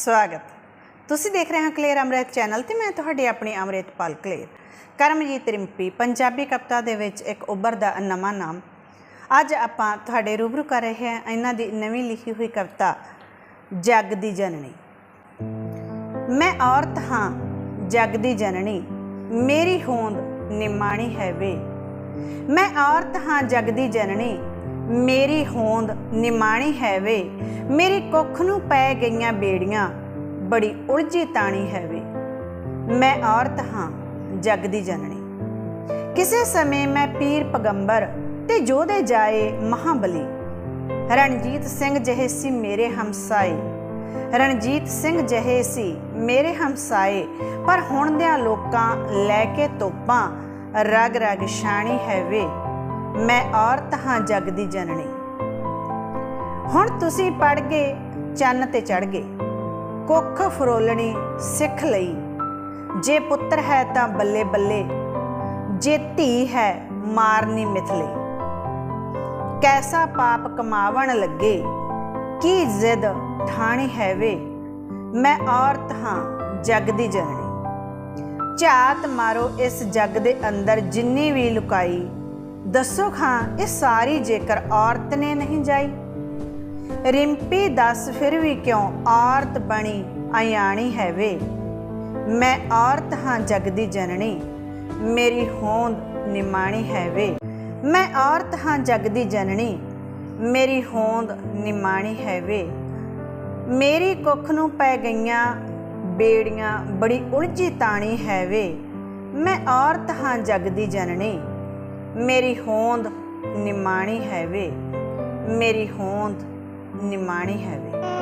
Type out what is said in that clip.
ਸਵਾਗਤ। ਤੁਸੀਂ ਦੇਖ ਰਹੇ ਹੋ ਕਲੇਰ ਅੰਮ੍ਰਿਤ ਚੈਨਲ ਤੇ ਮੈਂ ਤੁਹਾਡੀ ਆਪਣੀ ਅੰਮ੍ਰਿਤਪਾਲ ਕਲੇਰ। ਕਰਮਜੀਤ ਰਿੰਪੀ, ਪੰਜਾਬੀ ਕਵਿਤਾ ਦੇ ਵਿੱਚ ਇੱਕ ਉੱਭਰਦਾ ਨਵਾਂ ਨਾਮ। ਅੱਜ ਆਪਾਂ ਤੁਹਾਡੇ ਰੂਬਰੂ ਕਰ ਰਹੇ ਹਾਂ ਇਹਨਾਂ ਦੀ ਨਵੀਂ ਲਿਖੀ ਹੋਈ ਕਵਿਤਾ, ਜੱਗ ਦੀ ਜਨਨੀ। ਮੈਂ ਔਰਤ ਹਾਂ, ਜੱਗ ਦੀ ਜਨਨੀ, ਮੇਰੀ ਹੋਂਦ ਨਿਮਾਣੀ ਹੈ ਵੇ। ਮੈਂ ਔਰਤ ਹਾਂ, ਜੱਗ ਦੀ ਜਨਨੀ ਮੇਰੀ ਹੋਂਦ ਨਿਮਾਣੀ ਹੈ ਵੇ ਮੇਰੀ ਕੁੱਖ ਨੂੰ ਪੈ ਗਈਆਂ ਬੇੜੀਆਂ, ਬੜੀ ਉਲਝੀ ਤਾਣੀ ਹੈ ਵੇ ਮੈਂ ਔਰਤ ਹਾਂ, ਜੱਗ ਦੀ ਜਨਨੀ। ਕਿਸੇ ਸਮੇਂ ਮੈਂ ਪੀਰ ਪਗੰਬਰ ਤੇ ਜੋਧੇ ਜਾਏ ਮਹਾਬਲੀ। ਰਣਜੀਤ ਸਿੰਘ ਜਿਹੇ ਸੀ ਮੇਰੇ ਹਮਸਾਏ ਰਣਜੀਤ ਸਿੰਘ ਜਿਹੇ ਸੀ ਮੇਰੇ ਹਮਸਾਏ ਪਰ ਹੁਣ ਦਿਆਂ ਲੋਕਾਂ ਲੈ ਕੇ ਤੋਪਾਂ ਰਗ ਰਗ ਛਾਣੀ ਹੈ ਵੇ ਮੈਂ ਔਰਤ ਹਾਂ, ਜਗ ਦੀ ਜਨਨੀ। ਹੁਣ ਤੁਸੀਂ ਪੜ ਗਏ, ਚੰਨ ਤੇ ਚੜ ਗਏ। ਕੁੱਖ ਫਰੋਲਣੀ ਸਿੱਖ ਲਈ। ਜੇ ਪੁੱਤਰ ਹੈ ਤਾਂ ਬੱਲੇ ਬੱਲੇ, ਜੇ ਧੀ ਹੈ ਮਾਰਨੀ ਮਿਥਲੇ। ਕੈਸਾ ਪਾਪ ਕਮਾਵਣ ਲੱਗੇ, ਕੀ ਜ਼ਿੱਦ ਠਾਣੀ ਹੈ ਵੇ ਮੈਂ ਔਰਤ ਹਾਂ, ਜਗ ਦੀ ਜਨਨੀ। ਝਾਤ ਮਾਰੋ ਇਸ ਜਗ ਦੇ ਅੰਦਰ ਜਿੰਨੀ ਵੀ ਲੁਕਾਈ ਦੱਸੋ ਖਾਂ, ਇਹ ਸਾਰੀ ਜੇਕਰ ਔਰਤ ਨੇ ਨਹੀਂ ਜਾਈ? ਰਿੰਪੀ, ਦੱਸ ਫਿਰ ਵੀ ਕਿਉਂ ਔਰਤ ਬਣੀ ਆਇਆਣੀ ਹੈ ਵੇ ਮੈਂ ਔਰਤ ਹਾਂ, ਜਗ ਦੀ ਜਨਨੀ। ਮੇਰੀ ਹੋਂਦ ਨਿਮਾਣੀ ਹੈ ਵੇ ਮੈਂ ਔਰਤ ਹਾਂ, ਜਗ ਦੀ ਜਨਨੀ। ਮੇਰੀ ਹੋਂਦ ਨਿਮਾਣੀ ਹੈ ਵੇ ਮੇਰੀ ਕੁੱਖ ਨੂੰ ਪੈ ਗਈਆਂ ਬੇੜੀਆਂ, ਬੜੀ ਉਲਝੀ ਤਾਣੀ ਹੈ ਵੇ ਮੈਂ ਔਰਤ ਹਾਂ, ਜਗ ਦੀ ਜਨਨੀ। ਮੇਰੀ ਹੋਂਦ ਨਿਮਾਣੀ ਹੈ ਵੇ ਮੇਰੀ ਹੋਂਦ ਨਿਮਾਣੀ ਹੈ ਵੇ